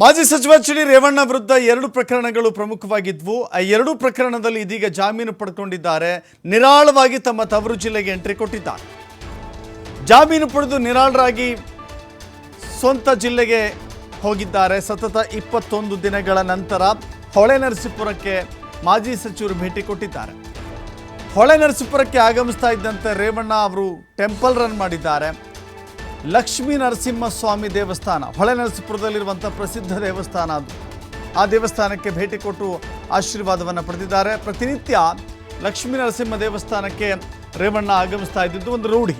ಮಾಜಿ ಸಚಿವ ಎಚ್ ರೇವಣ್ಣ ವಿರುದ್ಧ ಎರಡು ಪ್ರಕರಣಗಳು ಪ್ರಮುಖವಾಗಿದ್ವು. ಆ ಎರಡೂ ಪ್ರಕರಣದಲ್ಲಿ ಇದೀಗ ಜಾಮೀನು ಪಡ್ಕೊಂಡಿದ್ದಾರೆ. ನಿರಾಳವಾಗಿ ತಮ್ಮ ತವರು ಜಿಲ್ಲೆಗೆ ಎಂಟ್ರಿ ಕೊಟ್ಟಿದ್ದಾರೆ. ಜಾಮೀನು ಪಡೆದು ನಿರಾಳರಾಗಿ ಸ್ವಂತ ಜಿಲ್ಲೆಗೆ ಹೋಗಿದ್ದಾರೆ. ಸತತ ಇಪ್ಪತ್ತೊಂದು ದಿನಗಳ ನಂತರ ಹೊಳೆ ನರಸೀಪುರಕ್ಕೆ ಮಾಜಿ ಸಚಿವರು ಭೇಟಿ ಕೊಟ್ಟಿದ್ದಾರೆ. ಹೊಳೆ ನರಸೀಪುರಕ್ಕೆ ಆಗಮಿಸ್ತಾ ಇದ್ದಂತೆ ರೇವಣ್ಣ ಅವರು ಟೆಂಪಲ್ ರನ್ ಮಾಡಿದ್ದಾರೆ. ಲಕ್ಷ್ಮೀ ನರಸಿಂಹಸ್ವಾಮಿ ದೇವಸ್ಥಾನ, ಹೊಳೆ ನರಸೀಪುರದಲ್ಲಿರುವಂಥ ಪ್ರಸಿದ್ಧ ದೇವಸ್ಥಾನ ಅದು. ಆ ದೇವಸ್ಥಾನಕ್ಕೆ ಭೇಟಿ ಕೊಟ್ಟು ಆಶೀರ್ವಾದವನ್ನು ಪಡೆದಿದ್ದಾರೆ. ಪ್ರತಿನಿತ್ಯ ಲಕ್ಷ್ಮೀ ನರಸಿಂಹ ದೇವಸ್ಥಾನಕ್ಕೆ ರೇವಣ್ಣ ಆಗಮಿಸ್ತಾ ಇದ್ದಿದ್ದು ಒಂದು ರೂಢಿ.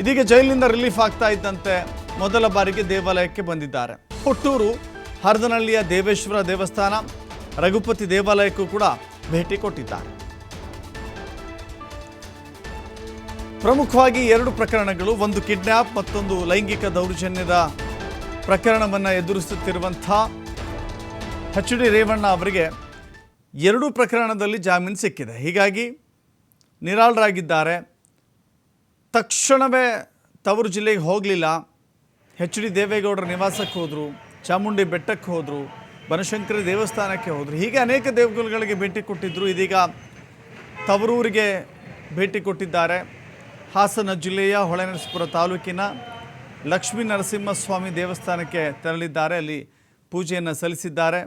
ಇದೀಗ ಜೈಲಿನಿಂದ ರಿಲೀಫ್ ಆಗ್ತಾ ಇದ್ದಂತೆ ಮೊದಲ ಬಾರಿಗೆ ದೇವಾಲಯಕ್ಕೆ ಬಂದಿದ್ದಾರೆ. ಹುಟ್ಟೂರು ಹರದನಹಳ್ಳಿಯ ದೇವೇಶ್ವರ ದೇವಸ್ಥಾನ, ರಘುಪತಿ ದೇವಾಲಯಕ್ಕೂ ಕೂಡ ಭೇಟಿ ಕೊಟ್ಟಿದ್ದಾರೆ. ಪ್ರಮುಖವಾಗಿ ಎರಡು ಪ್ರಕರಣಗಳು, ಒಂದು ಕಿಡ್ನ್ಯಾಪ್ ಮತ್ತೊಂದು ಲೈಂಗಿಕ ದೌರ್ಜನ್ಯದ ಪ್ರಕರಣವನ್ನು ಎದುರಿಸುತ್ತಿರುವಂಥ ಎಚ್ ಡಿ ರೇವಣ್ಣ ಅವರಿಗೆ ಎರಡೂ ಪ್ರಕರಣದಲ್ಲಿ ಜಾಮೀನು ಸಿಕ್ಕಿದೆ. ಹೀಗಾಗಿ ನಿರಾಳರಾಗಿದ್ದಾರೆ. ತಕ್ಷಣವೇ ತವರು ಜಿಲ್ಲೆಗೆ ಹೋಗಲಿಲ್ಲ. ಎಚ್ ಡಿ ದೇವೇಗೌಡರ ನಿವಾಸಕ್ಕೆ ಹೋದರು, ಚಾಮುಂಡಿ ಬೆಟ್ಟಕ್ಕೆ ಹೋದರು, ಬನಶಂಕರಿ ದೇವಸ್ಥಾನಕ್ಕೆ ಹೋದರು. ಹೀಗೆ ಅನೇಕ ದೇವಗುಲಗಳಿಗೆ ಭೇಟಿ ಕೊಟ್ಟಿದ್ದರು ಇದೀಗ ತವರೂರಿಗೆ ಭೇಟಿ ಕೊಟ್ಟಿದ್ದಾರೆ. ಹಾಸನ ಜಿಲ್ಲೆಯ ಹೊಳೆನರಸೀಪುರ ತಾಲೂಕಿನ ಲಕ್ಷ್ಮೀ ನರಸಿಂಹಸ್ವಾಮಿ ದೇವಸ್ಥಾನಕ್ಕೆ ತೆರಳಿದ್ದಾರೆ. ಅಲ್ಲಿ ಪೂಜೆಯನ್ನು ಸಲ್ಲಿಸಿದ್ದಾರೆ.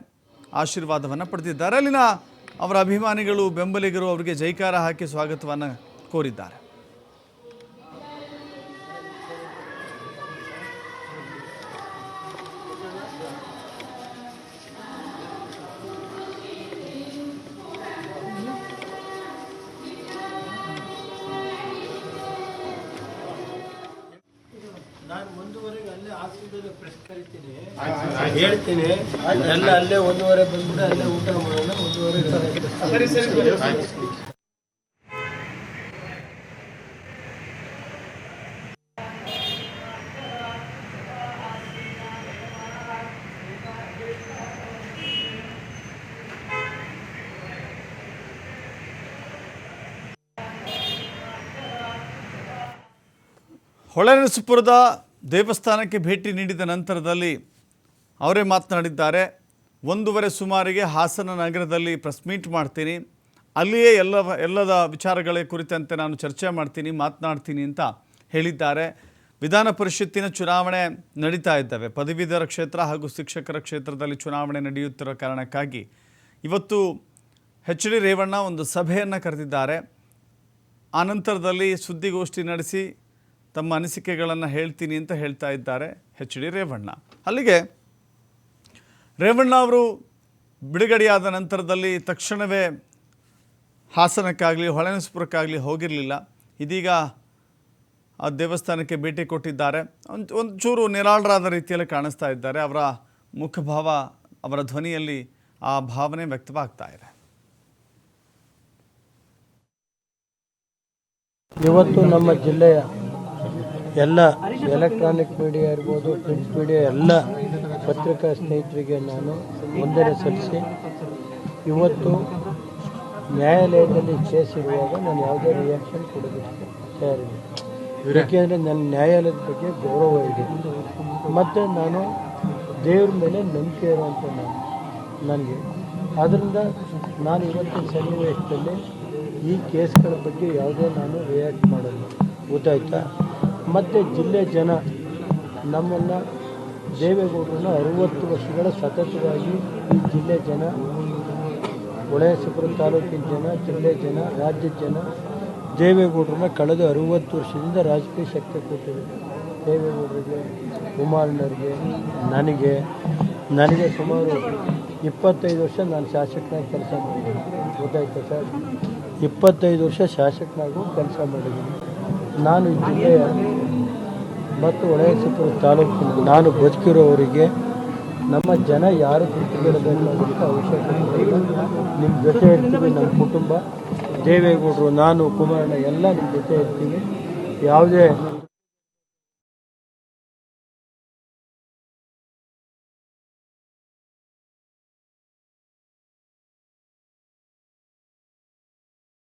ಆಶೀರ್ವಾದವನ್ನು ಪಡೆದಿದ್ದಾರೆ. ಅಲ್ಲಿನ ಅವರ ಅಭಿಮಾನಿಗಳು, ಬೆಂಬಲಿಗರು ಅವರಿಗೆ ಜೈಕಾರ ಹಾಕಿ ಸ್ವಾಗತವನ್ನು ಕೋರಿದ್ದಾರೆ. ಹೇಳ್ತೀನಿ. ಎಲ್ಲ ಅಲ್ಲೇ ಒಂದೂವರೆ ಬಂದ್ಬಿಟ್ಟು ಅಲ್ಲೇ ಊಟ ಮಾಡೋಣ ಒಂದೂವರೆ ಹೊಳೆನರಸೀಪುರದ ದೇವಸ್ಥಾನಕ್ಕೆ ಭೇಟಿ ನೀಡಿದ ನಂತರದಲ್ಲಿ ಅವರೇ ಮಾತನಾಡಿದ್ದಾರೆ, ಒಂದೂವರೆ ಸುಮಾರಿಗೆ ಹಾಸನ ನಗರದಲ್ಲಿ ಪ್ರೆಸ್ ಮೀಟ್ ಮಾಡ್ತೀನಿ, ಅಲ್ಲಿಯೇ ಎಲ್ಲ ಎಲ್ಲದ ವಿಚಾರಗಳ ಕುರಿತಂತೆ ನಾನು ಚರ್ಚೆ ಮಾಡ್ತೀನಿ, ಮಾತನಾಡ್ತೀನಿ ಅಂತ ಹೇಳಿದ್ದಾರೆ. ವಿಧಾನ ಪರಿಷತ್ತಿನ ಚುನಾವಣೆ ನಡೀತಾ ಇದ್ದಾವೆ. ಪದವೀಧರ ಕ್ಷೇತ್ರ ಹಾಗೂ ಶಿಕ್ಷಕರ ಕ್ಷೇತ್ರದಲ್ಲಿ ಚುನಾವಣೆ ನಡೆಯುತ್ತಿರುವ ಕಾರಣಕ್ಕಾಗಿ ಇವತ್ತು ಎಚ್ ಡಿ ರೇವಣ್ಣ ಒಂದು ಸಭೆಯನ್ನು ಕರೆದಿದ್ದಾರೆ. ಆನಂತರದಲ್ಲಿ ಸುದ್ದಿಗೋಷ್ಠಿ ನಡೆಸಿ ತಮ್ಮ ಅನಿಸಿಕೆಗಳನ್ನು ಹೇಳ್ತೀನಿ ಅಂತ ಹೇಳ್ತಾ ಇದ್ದಾರೆ ಎಚ್ ಡಿ ರೇವಣ್ಣ. ಅಲ್ಲಿಗೆ ರೇವಣ್ಣ ಅವರು ಬಿಡುಗಡೆಯಾದ ನಂತರದಲ್ಲಿ ತಕ್ಷಣವೇ ಹಾಸನಕ್ಕಾಗಲಿ ಹೊಳೆನರಸೀಪುರಕ್ಕಾಗಲಿ ಹೋಗಿರಲಿಲ್ಲ. ಇದೀಗ ಆ ದೇವಸ್ಥಾನಕ್ಕೆ ಭೇಟಿ ಕೊಟ್ಟಿದ್ದಾರೆ. ಒಂದು, ಒಂಚೂರು ನಿರಾಳರಾದ ರೀತಿಯಲ್ಲಿ ಕಾಣಿಸ್ತಾ ಇದ್ದಾರೆ. ಅವರ ಮುಖಭಾವ, ಅವರ ಧ್ವನಿಯಲ್ಲಿ ಆ ಭಾವನೆ ವ್ಯಕ್ತವಾಗ್ತಾ ಇದೆ. ಇವತ್ತು ನಮ್ಮ ಜಿಲ್ಲೆಯ ಎಲ್ಲ ಎಲೆಕ್ಟ್ರಾನಿಕ್ ಮೀಡಿಯಾ ಇರ್ಬೋದು ಪ್ರಿಂಟ್ ಮೀಡಿಯಾ ಎಲ್ಲ ಪತ್ರಿಕಾ ಸ್ನೇಹಿತರಿಗೆ ನಾನು ವಂದನೆ ಸಲ್ಲಿಸಿ. ಇವತ್ತು ನ್ಯಾಯಾಲಯದಲ್ಲಿ ಕೇಸ್ ಇರುವಾಗ ನಾನು ಯಾವುದೇ ರಿಯಾಕ್ಷನ್ ಕೊಡೋದಕ್ಕೆ ತಯಾರಿಲ್ಲ. ಅಂದರೆ ನನ್ನ ನ್ಯಾಯಾಲಯದ ಬಗ್ಗೆ ಗೌರವ ಇದೆ. ಮತ್ತು ನಾನು ದೇವ್ರ ಮೇಲೆ ನಂಬಿಕೆ ಇರುವಂಥ ನಾನು, ನನಗೆ. ಆದ್ದರಿಂದ ನಾನು ಇವತ್ತಿನ ಸನ್ನಿವೇಶದಲ್ಲಿ ಈ ಕೇಸ್ಗಳ ಬಗ್ಗೆ ಯಾವುದೇ ನಾನು ರಿಯಾಕ್ಟ್ ಮಾಡಲ್ಲ. ಗೊತ್ತಾಯ್ತಾ? ಮತ್ತು ಜಿಲ್ಲೆ ಜನ ನಮ್ಮನ್ನು ದೇವೇಗೌಡರನ್ನ ಅರುವತ್ತು ವರ್ಷಗಳ ಸತತವಾಗಿ ಈ ಜಿಲ್ಲೆ ಜನ ಹೊಳೆಸಪುರ ತಾಲೂಕಿನ ಜನ, ಜಿಲ್ಲೆ ಜನ, ರಾಜ್ಯದ ಜನ ದೇವೇಗೌಡರನ್ನ ಕಳೆದ ಅರುವತ್ತು ವರ್ಷದಿಂದ ರಾಜಕೀಯ ಶಕ್ತಿ ಕೊಟ್ಟಿದೆ. ದೇವೇಗೌಡರಿಗೆ ಕುಮಾರಣ್ಣರಿಗೆ ನನಗೆ ನನಗೆ ಸುಮಾರು ಇಪ್ಪತ್ತೈದು ವರ್ಷ ನಾನು ಶಾಸಕನಾಗಿ ಕೆಲಸ ಮಾಡಿದ್ದೀನಿ. ಗೊತ್ತಾಯ್ತಾ ಸರ್? ಇಪ್ಪತ್ತೈದು ವರ್ಷ ಶಾಸಕನಾಗೂ ಕೆಲಸ ಮಾಡಿದ್ದೀನಿ. ನಾನು ಜಿಲ್ಲೆಯ ಮತ್ತು ಹೊಳೆನರಸೀಪುರ ತಾಲೂಕಿನ ನಾನು ಬದುಕಿರೋವರಿಗೆ ನಮ್ಮ ಜನ ಯಾರು ಕುಳಿತುಕೊಳ್ಳಬೇಕಾದಂಥ ಅವಶ್ಯಕತೆ ಇಲ್ಲ. ನಿಮ್ಮ ಜೊತೆ ಇರ್ತೀವಿ, ನಮ್ಮ ಕುಟುಂಬ. ದೇವೇಗೌಡರು, ನಾನು, ಕುಮಾರಣ್ಣ, ಎಲ್ಲ ನಿಮ್ಮ ಜೊತೆ ಇರ್ತೀವಿ. ಯಾವುದೇ